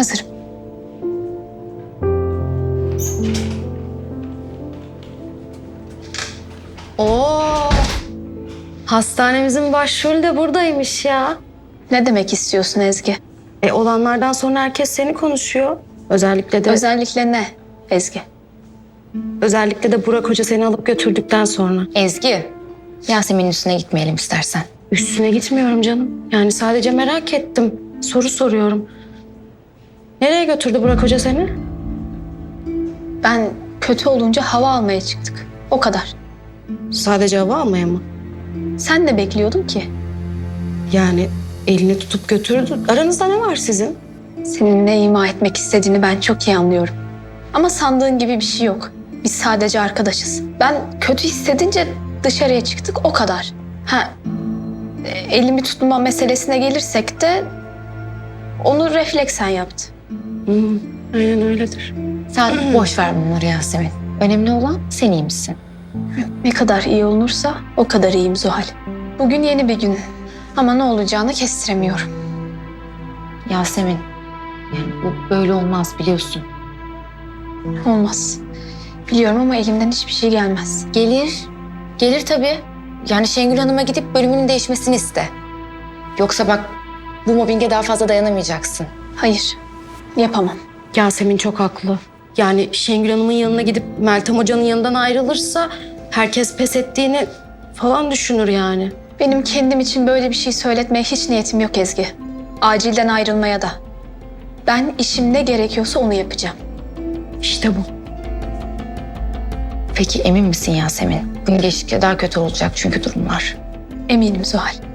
Hazırım. Oo. Hastanemizin başrolü de buradaymış ya. Ne demek istiyorsun Ezgi? E olanlardan sonra herkes seni konuşuyor. Özellikle de Özellikle ne Ezgi? özellikle de Burak Hoca seni alıp götürdükten sonra. Ezgi, Yasemin'in üstüne gitmeyelim istersen. Üstüne gitmiyorum canım. Yani sadece merak ettim. Soru soruyorum. Nereye götürdü Burak Hoca seni? Ben kötü olunca hava almaya çıktık. O kadar. Sadece hava almaya mı? Sen ne bekliyordun ki? Yani elini tutup götürdü. Aranızda ne var sizin? Senin ne ima etmek istediğini ben çok iyi anlıyorum. Ama sandığın gibi bir şey yok. Biz sadece arkadaşız. Ben kötü hissedince dışarıya çıktık o kadar. Ha, e, elimi tutma meselesine gelirsek de onu refleksen yaptı. Hı, aynen öyledir. Sen boş ver bunları Yasemin. Önemli olan sen iyi misin? Ne kadar iyi olunursa o kadar iyiyim Zuhal. Bugün yeni bir gün ama ne olacağını kestiremiyorum. Yasemin, yani bu böyle olmaz biliyorsun. Olmaz. Biliyorum ama elimden hiçbir şey gelmez. Gelir, gelir tabii. Yani Şengül Hanım'a gidip bölümünün değişmesini iste. Yoksa bak bu mobbinge daha fazla dayanamayacaksın. Hayır, yapamam. Yasemin çok haklı. Yani Şengül Hanım'ın yanına gidip Meltem Hoca'nın yanından ayrılırsa herkes pes ettiğini falan düşünür yani. Benim kendim için böyle bir şey söyletmeye hiç niyetim yok Ezgi. Acilden ayrılmaya da. Ben işim ne gerekiyorsa onu yapacağım. İşte bu. Peki emin misin Yasemin? Gün geçtikçe daha kötü olacak çünkü durumlar. Eminim Zuhal.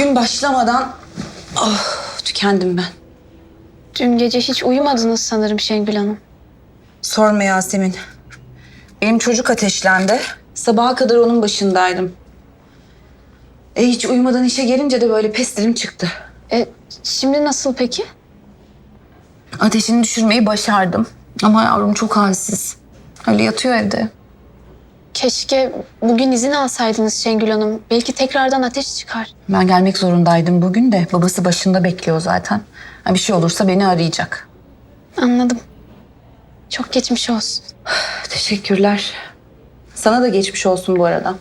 Gün başlamadan oh, tükendim ben. Dün gece hiç uyumadınız sanırım Şengül Hanım. Sorma Yasemin. Benim çocuk ateşlendi. Sabaha kadar onun başındaydım. E hiç uyumadan işe gelince de böyle pestilim çıktı. E, şimdi nasıl peki? Ateşini düşürmeyi başardım. Ama yavrum çok halsiz. Öyle yatıyor evde. Keşke bugün izin alsaydınız Şengül Hanım. Belki tekrardan ateş çıkar. Ben gelmek zorundaydım bugün de. Babası başında bekliyor zaten. Ha, bir şey olursa beni arayacak. Anladım. Çok geçmiş olsun. Teşekkürler. Sana da geçmiş olsun bu arada.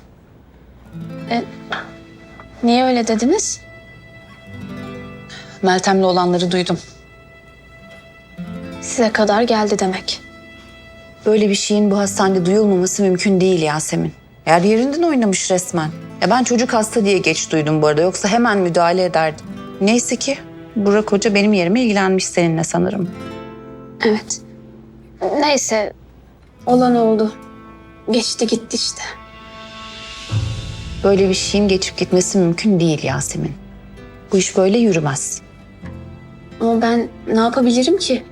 Niye öyle dediniz? Meltem'le olanları duydum. Size kadar geldi demek. Böyle bir şeyin bu hastanede duyulmaması mümkün değil Yasemin. Eğer yerinden oynamış resmen. Ya ben çocuk hasta diye geç duydum bu arada. Yoksa hemen müdahale ederdim. Neyse ki Burak Hoca benim yerime ilgilenmiş seninle sanırım. Evet. Neyse. Olan oldu. Geçti gitti işte. Böyle bir şeyin geçip gitmesi mümkün değil Yasemin. Bu iş böyle yürümez. Ama ben ne yapabilirim ki?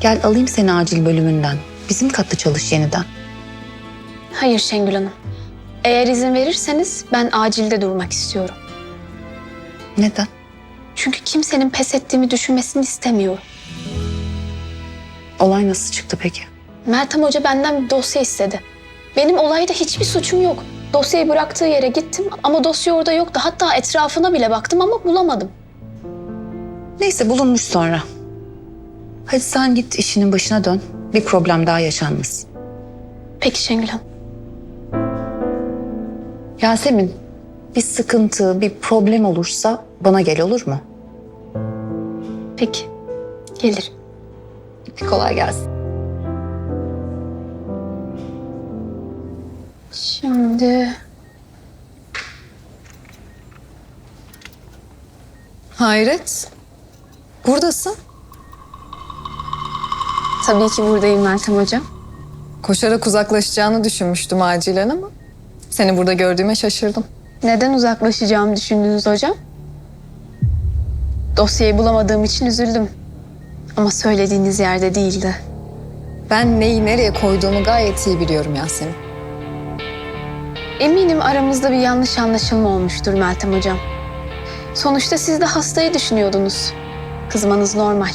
Gel alayım seni acil bölümünden. Bizim katta çalış yeniden. Hayır Şengül Hanım. Eğer izin verirseniz ben acilde durmak istiyorum. Neden? Çünkü kimsenin pes ettiğimi düşünmesini istemiyorum. Olay nasıl çıktı peki? Meltem Hoca benden bir dosya istedi. Benim olayda hiçbir suçum yok. Dosyayı bıraktığı yere gittim ama dosya orada yoktu. Hatta etrafına bile baktım ama bulamadım. Neyse bulunmuş sonra. Hadi sen git işinin başına dön. Bir problem daha yaşanmasın. Peki Şengül Hanım. Yasemin, bir sıkıntı, bir problem olursa bana gel olur mu? Peki. Gelir. Kolay gelsin. Şimdi Hayret. Buradasın. Tabii ki buradayım Meltem Hocam. Koşarak uzaklaşacağını düşünmüştüm acilen ama seni burada gördüğüme şaşırdım. Neden uzaklaşacağımı düşündünüz hocam? Dosyayı bulamadığım için üzüldüm. Ama söylediğiniz yerde değildi. Ben neyi nereye koyduğumu gayet iyi biliyorum Yasemin. Eminim aramızda bir yanlış anlaşılma olmuştur Meltem Hocam. Sonuçta siz de hastayı düşünüyordunuz. Kızmanız normal.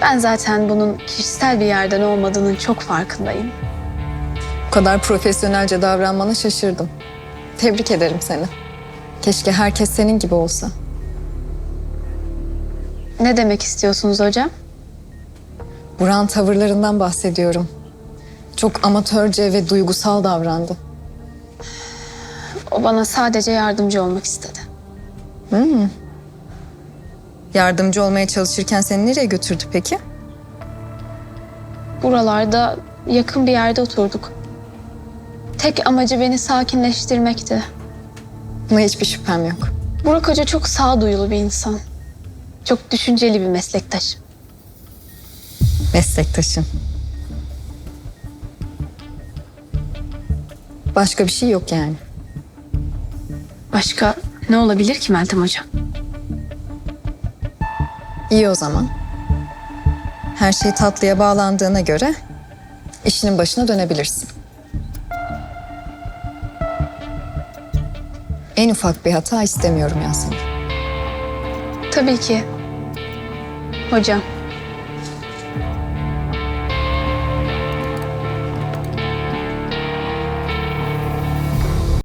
Ben zaten bunun kişisel bir yerden olmadığının çok farkındayım. Bu kadar profesyonelce davranmana şaşırdım. Tebrik ederim seni. Keşke herkes senin gibi olsa. Ne demek istiyorsunuz hocam? Buran tavırlarından bahsediyorum. Çok amatörce ve duygusal davrandı. O bana sadece yardımcı olmak istedi. Yardımcı olmaya çalışırken seni nereye götürdü peki? Buralarda yakın bir yerde oturduk. Tek amacı beni sakinleştirmekti. Buna hiçbir şüphem yok. Burak Hoca çok sağduyulu bir insan. Çok düşünceli bir meslektaş. Meslektaşın. Başka bir şey yok yani. Başka ne olabilir ki Meltem Hocam? İyi o zaman. Her şey tatlıya bağlandığına göre işinin başına dönebilirsin. En ufak bir hata istemiyorum Yasemin. Tabii ki. Hocam.